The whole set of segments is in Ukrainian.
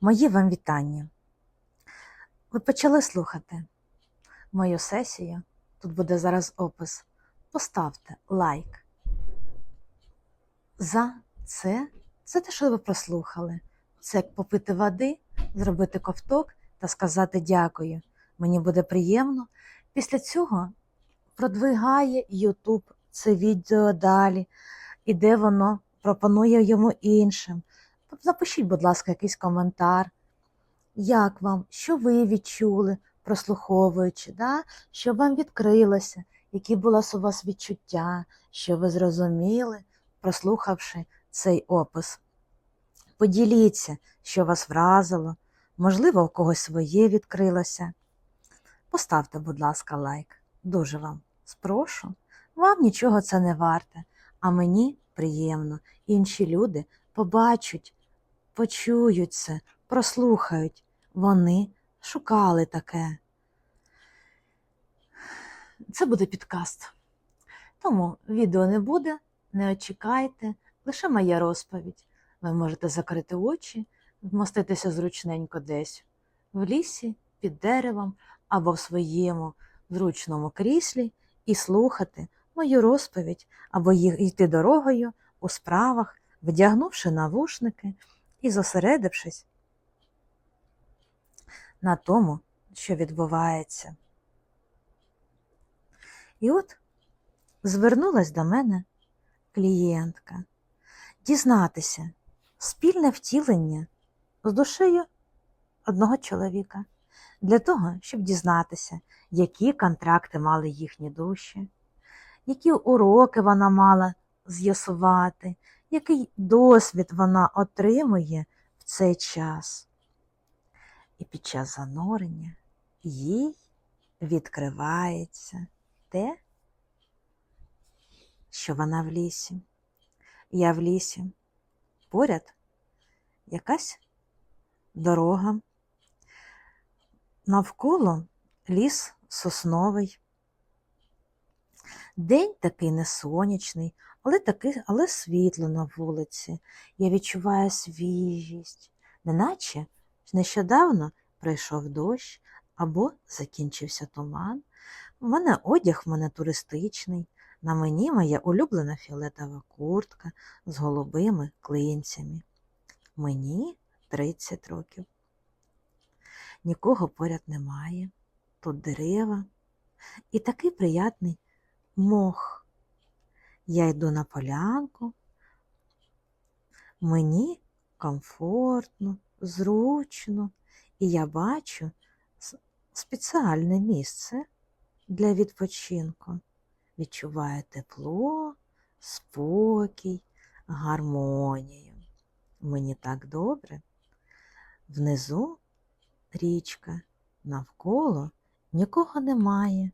Мої вам вітання. Ви почали слухати мою сесію. Тут буде зараз опис. Поставте лайк. За це, це те, що ви прослухали. Це як попити води, зробити ковток та сказати дякую. Мені буде приємно. Після цього продвигає YouTube це відео далі, і де воно пропонує йому іншим. Напишіть, будь ласка, якийсь коментар. Як вам, що ви відчули, прослуховуючи, да? що вам відкрилося, які були у вас відчуття, що ви зрозуміли, прослухавши цей опис. Поділіться, що вас вразило, можливо, у когось своє відкрилося. Поставте, будь ласка, лайк. Дуже вам спрошу. Вам нічого це не варте, а мені приємно. Інші люди побачать, почують це, прослухають. Вони шукали таке. Це буде підкаст. Тому відео не буде, не очікайте, лише моя розповідь. Ви можете закрити очі, вмоститися зручненько десь в лісі, під деревом або в своєму зручному кріслі і слухати мою розповідь або йти дорогою у справах, вдягнувши навушники і зосередившись на тому, що відбувається. І от звернулась до мене клієнтка дізнатися спільне втілення з душею одного чоловіка для того, щоб дізнатися, які контракти мали їхні душі, які уроки вона мала з'ясувати, який досвід вона отримує в цей час. І під час занурення їй відкривається те, що вона в лісі. Я в лісі. Поряд якась дорога. Навколо ліс сосновий. День такий не сонячний, але такий, але світло на вулиці. Я відчуваю свіжість, неначе нещодавно прийшов дощ або закінчився туман. У мене одяг в мене туристичний, на мені моя улюблена фіолетова куртка з голубими клинцями. Мені 30 років. Нікого поряд немає, тут дерева і такий приятний мох. Я йду на полянку, мені комфортно, зручно, і я бачу спеціальне місце для відпочинку. Відчуваю тепло, спокій, гармонію. Мені так добре. Внизу річка, навколо нікого немає.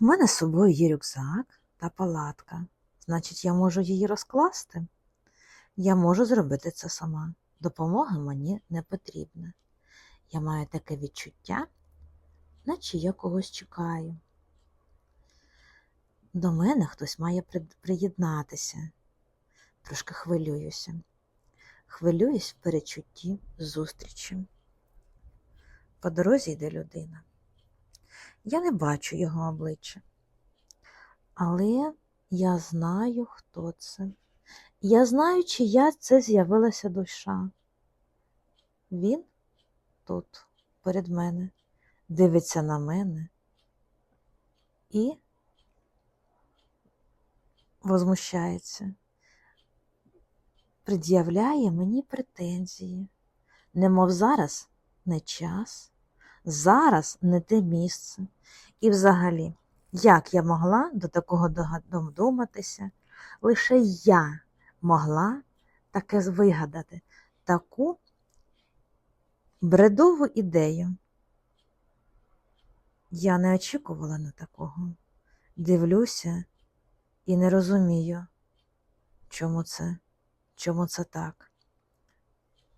В мене з собою є рюкзак та палатка. Значить, я можу її розкласти. Я можу зробити це сама. Допомога мені не потрібна. Я маю таке відчуття, наче я когось чекаю. До мене хтось має приєднатися. Трошки хвилююся. Хвилююсь в перечутті зустрічі. По дорозі йде людина. Я не бачу його обличчя, але я знаю, хто це. Я знаю, чия це з'явилася душа. Він тут, перед мене, дивиться на мене і возмущається, пред'являє мені претензії. Немов зараз не час, зараз не те місце. І взагалі, як я могла до такого додуматися, лише я могла таке вигадати, таку бредову ідею. Я не очікувала на такого. Дивлюся і не розумію, чому це, чому це так.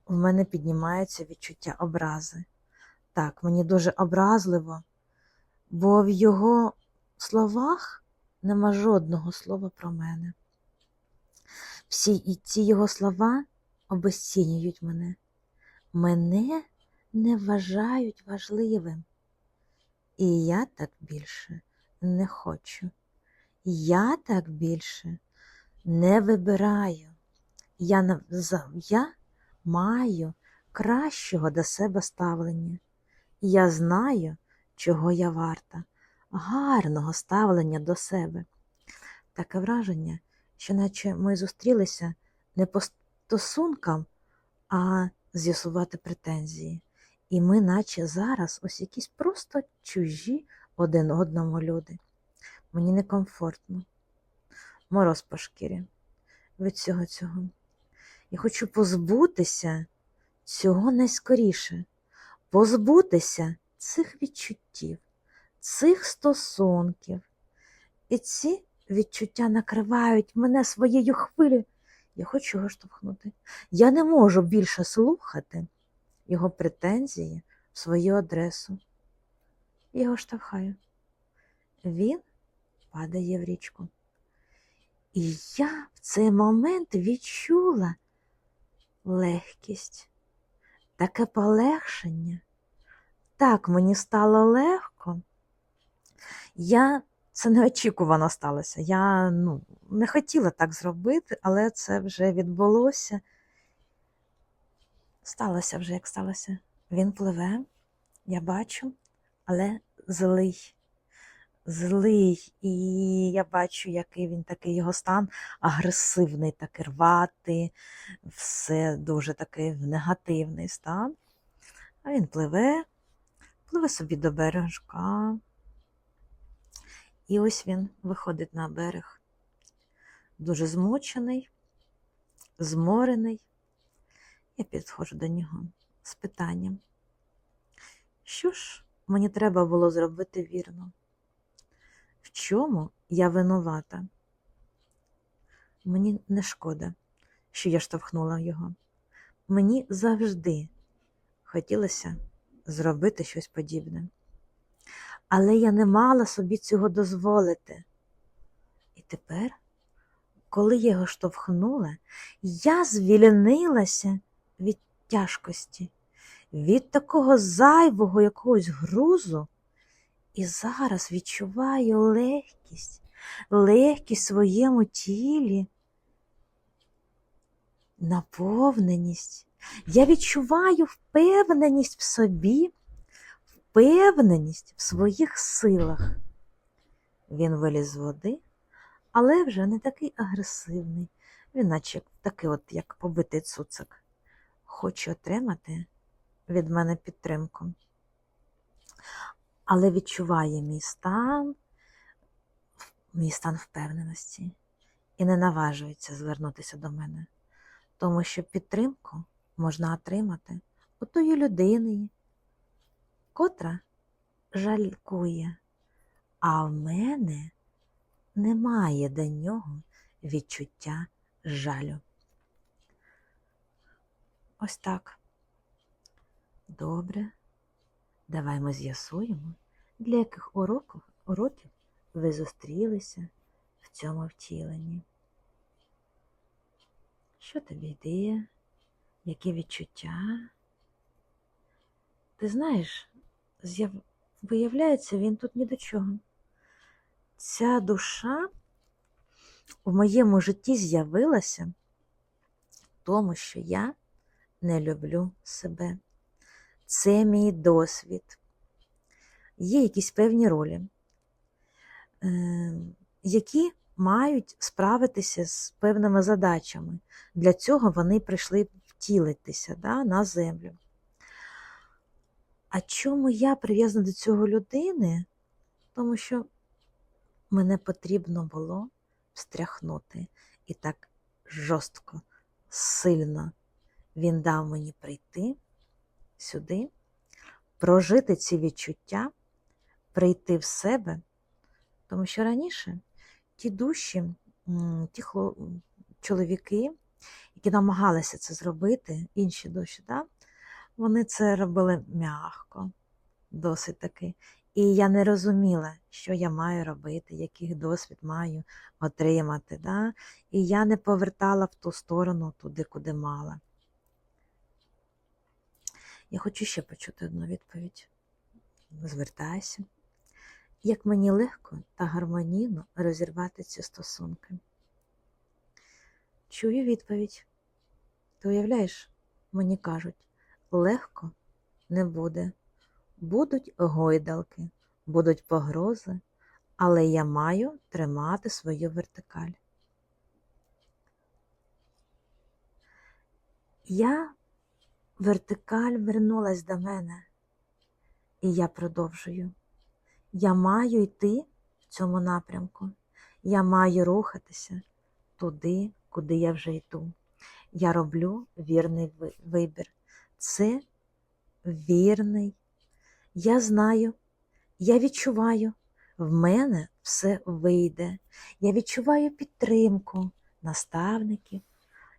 В мене піднімається відчуття образи. Так, мені дуже образливо, бо в його словах нема жодного слова про мене. Всі і ці його слова обезцінюють мене. Мене не вважають важливим. І я так більше не хочу. Я так більше не вибираю. Я, я маю кращого до себе ставлення. Я знаю, чого я варта, гарного ставлення до себе. Таке враження, що наче ми зустрілися не по стосункам, а з'ясувати претензії. І ми, наче зараз, ось якісь просто чужі один одному люди. Мені некомфортно. Мороз по шкірі від всього цього. Я хочу позбутися цього найскоріше, позбутися цих відчуттів, цих стосунків. І ці відчуття накривають мене своєю хвилею. Я хочу його штовхнути. Я не можу більше слухати його претензії в свою адресу. Його штовхаю. Він падає в річку. І я в цей момент відчула легкість, таке полегшення. Так мені стало легко. Я це неочікувано сталося. Я ну, не хотіла так зробити, але це вже відбулося. Сталося вже, як сталося. Він пливе, я бачу, але злий. Злий, і я бачу, який він такий його стан агресивний, такий рватий, все дуже такий негативний стан. А він пливе, пливе собі до бережка. І ось він виходить на берег, дуже змучений, зморений. Я підходжу до нього з питанням, що ж мені треба було зробити вірно? Чому я винувата? Мені не шкода, що я штовхнула його. Мені завжди хотілося зробити щось подібне. Але я не мала собі цього дозволити. І тепер, коли я його штовхнула, я звільнилася від тяжкості, від такого зайвого якогось грузу, і зараз відчуваю легкість, легкість в своєму тілі, наповненість. Я відчуваю впевненість в собі, впевненість в своїх силах. Він виліз з води, але вже не такий агресивний. Він наче такий, от, як побитий цуцик. Хоче отримати від мене підтримку. Але відчуває мій стан, мій стан впевненості і не наважується звернутися до мене, тому що підтримку можна отримати у тої людини, котра жалькує, а в мене немає до нього відчуття жалю. Ось так. Добре. Давай ми з'ясуємо, для яких уроків, уроків ви зустрілися в цьому втіленні. Що тобі йде? Які відчуття? Ти знаєш, виявляється, він тут ні до чого. Ця душа в моєму житті з'явилася, тому що я не люблю себе. Це мій досвід. Є якісь певні ролі, е, які мають справитися з певними задачами. Для цього вони прийшли втілитися да, на землю. А чому я прив'язана до цього людини? Тому що мене потрібно було встряхнути і так жорстко, сильно він дав мені прийти сюди, прожити ці відчуття, прийти в себе, тому що раніше ті душі, ті чоловіки, які намагалися це зробити, інші душі, да, вони це робили м'яко, досить таки. І я не розуміла, що я маю робити, який досвід маю отримати. Да? І я не повертала в ту сторону, туди, куди мала. Я хочу ще почути одну відповідь. Звертайся. Як мені легко та гармонійно розірвати ці стосунки. Чую відповідь. Ти уявляєш, мені кажуть, легко не буде. Будуть гойдалки, будуть погрози, але я маю тримати свою вертикаль. Я вертикаль вернулась до мене, і я продовжую. Я маю йти в цьому напрямку. Я маю рухатися туди, куди я вже йду. Я роблю вірний вибір. Це вірний. Я знаю, я відчуваю, в мене все вийде. Я відчуваю підтримку наставників,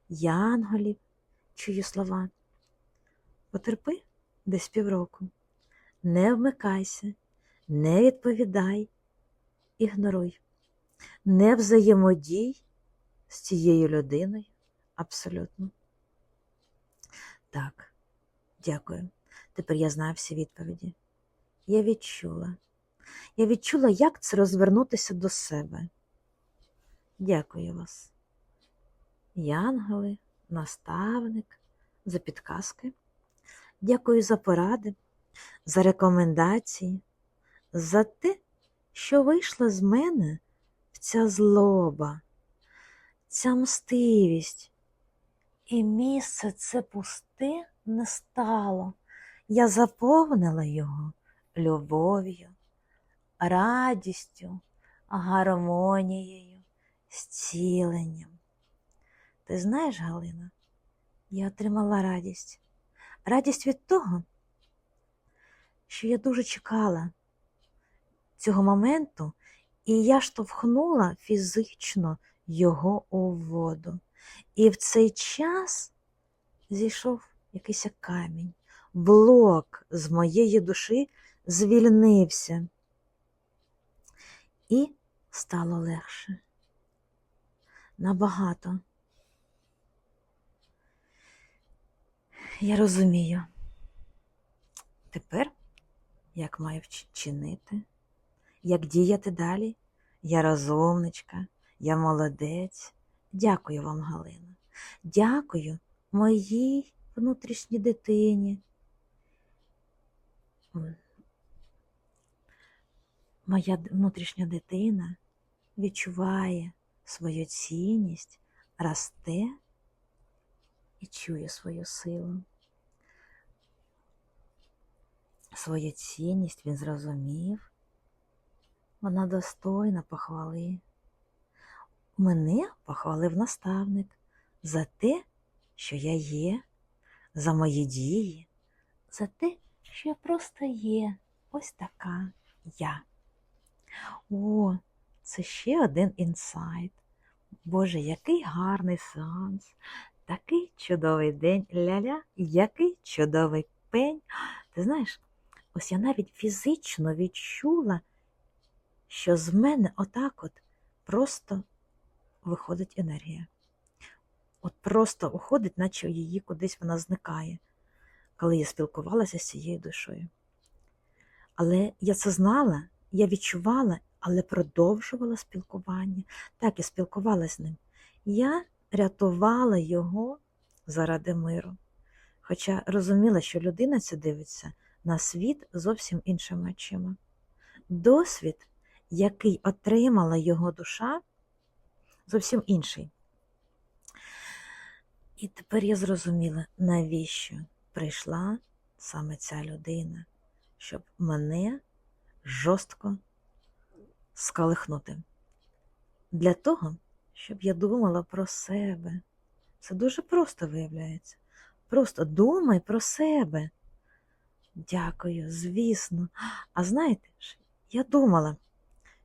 янголів, чую слова. Потерпи десь півроку. Не вмикайся, не відповідай, ігноруй, не взаємодій з цією людиною абсолютно. Так, дякую. Тепер я знаю всі відповіді. Я відчула. Я відчула, як це розвернутися до себе. Дякую вас. Янгели, наставник, за підказки. Дякую за поради, за рекомендації, за те, що вийшла з мене ця злоба, ця мстивість. І місце це пусте не стало. Я заповнила його любов'ю, радістю, гармонією, зціленням. Ти знаєш, Галина, я отримала радість. Радість від того, що я дуже чекала цього моменту, і я штовхнула фізично його у воду. І в цей час зійшов якийсь камінь, блок з моєї душі звільнився. І стало легше. Набагато. Я розумію. Тепер як маю вч- чинити, як діяти далі? Я розумничка, я молодець. Дякую вам, Галина. Дякую моїй внутрішній дитині. Моя внутрішня дитина відчуває свою цінність, росте і чує свою силу. Свою цінність він зрозумів. Вона достойна похвали. Мене похвалив наставник за те, що я є, за мої дії, за те, що я просто є ось така я. О, це ще один інсайт. Боже, який гарний сеанс, такий чудовий день, ля-ля, який чудовий пень. Ти знаєш, ось я навіть фізично відчула, що з мене отак от просто виходить енергія. От просто уходить, наче її кудись вона зникає, коли я спілкувалася з цією душою. Але я це знала, я відчувала, але продовжувала спілкування. Так, я спілкувалася з ним. Я рятувала його заради миру. Хоча розуміла, що людина ця дивиться на світ зовсім іншими очима. Досвід, який отримала його душа, зовсім інший. І тепер я зрозуміла, навіщо прийшла саме ця людина, щоб мене жорстко скалихнути. Для того, щоб я думала про себе. Це дуже просто виявляється. Просто думай про себе. Дякую, звісно. А знаєте ж, я думала,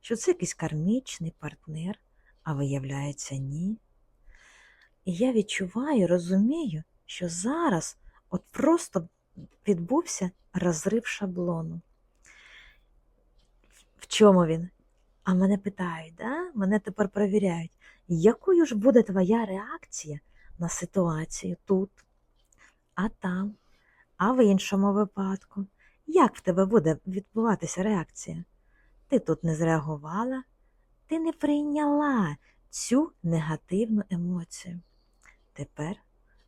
що це якийсь кармічний партнер, а виявляється, ні. І я відчуваю, розумію, що зараз от просто відбувся розрив шаблону. В чому він? А мене питають, да? мене тепер перевіряють, якою ж буде твоя реакція на ситуацію тут, а там, а в іншому випадку? Як в тебе буде відбуватися реакція? Ти тут не зреагувала, ти не прийняла цю негативну емоцію. Тепер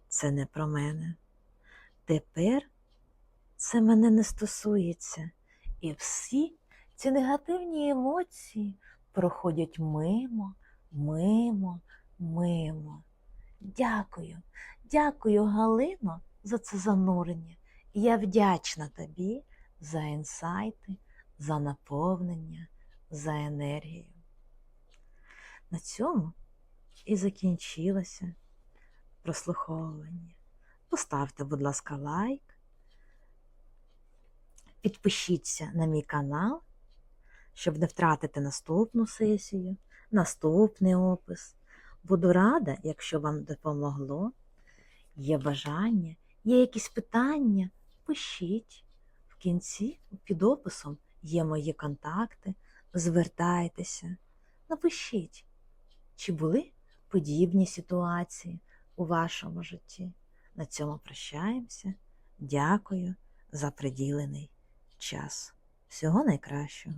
це не про мене. Тепер це мене не стосується. І всі ці негативні емоції проходять мимо, мимо, мимо. Дякую, дякую, Галино, за це занурення. Я вдячна тобі за інсайти, за наповнення, за енергію. На цьому і закінчилося прослуховування. Поставте, будь ласка, лайк, підпишіться на мій канал, щоб не втратити наступну сесію, наступний опис. Буду рада, якщо вам допомогло. Є бажання, є якісь питання, пишіть. В кінці під описом є мої контакти. Звертайтеся, напишіть, чи були подібні ситуації у вашому житті. На цьому прощаємося. Дякую за приділений час. Всього найкращого.